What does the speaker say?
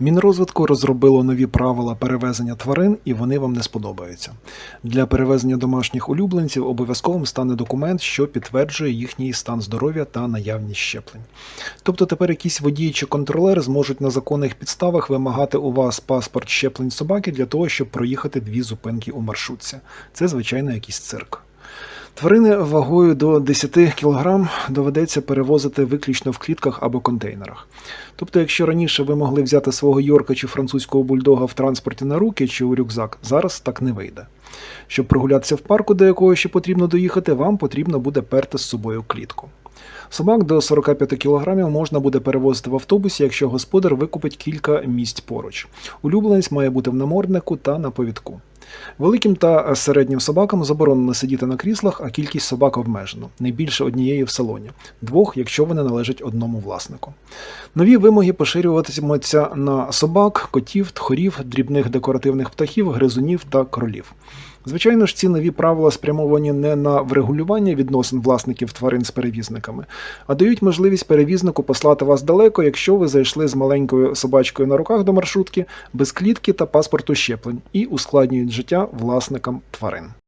Мінрозвитку розробило нові правила перевезення тварин, і вони вам не сподобаються. Для перевезення домашніх улюбленців обов'язковим стане документ, що підтверджує їхній стан здоров'я та наявність щеплень. Тобто тепер якісь водії чи контролери зможуть на законних підставах вимагати у вас паспорт щеплень собаки для того, щоб проїхати дві зупинки у маршрутці. Це звичайно якийсь цирк. Тварини вагою до 10 кг доведеться перевозити виключно в клітках або контейнерах. Тобто, якщо раніше ви могли взяти свого йорка чи французького бульдога в транспорті на руки чи у рюкзак, зараз так не вийде. Щоб прогулятися в парку, до якого ще потрібно доїхати, вам потрібно буде перти з собою клітку. Собак до 45 кг можна буде перевозити в автобусі, якщо господар викупить кілька місць поруч. Улюбленець має бути в наморднику та на повідку. Великим та середнім собакам заборонено сидіти на кріслах, а кількість собак обмежено не більше однієї в салоні, двох, якщо вони належать одному власнику. Нові вимоги поширюватимуться на собак, котів, тхорів, дрібних декоративних птахів, гризунів та кролів. Звичайно ж, ці нові правила спрямовані не на врегулювання відносин власників тварин з перевізниками, а дають можливість перевізнику послати вас далеко, якщо ви зайшли з маленькою собачкою на руках до маршрутки без клітки та паспорту щеплень і ускладнюють життя власникам тварин.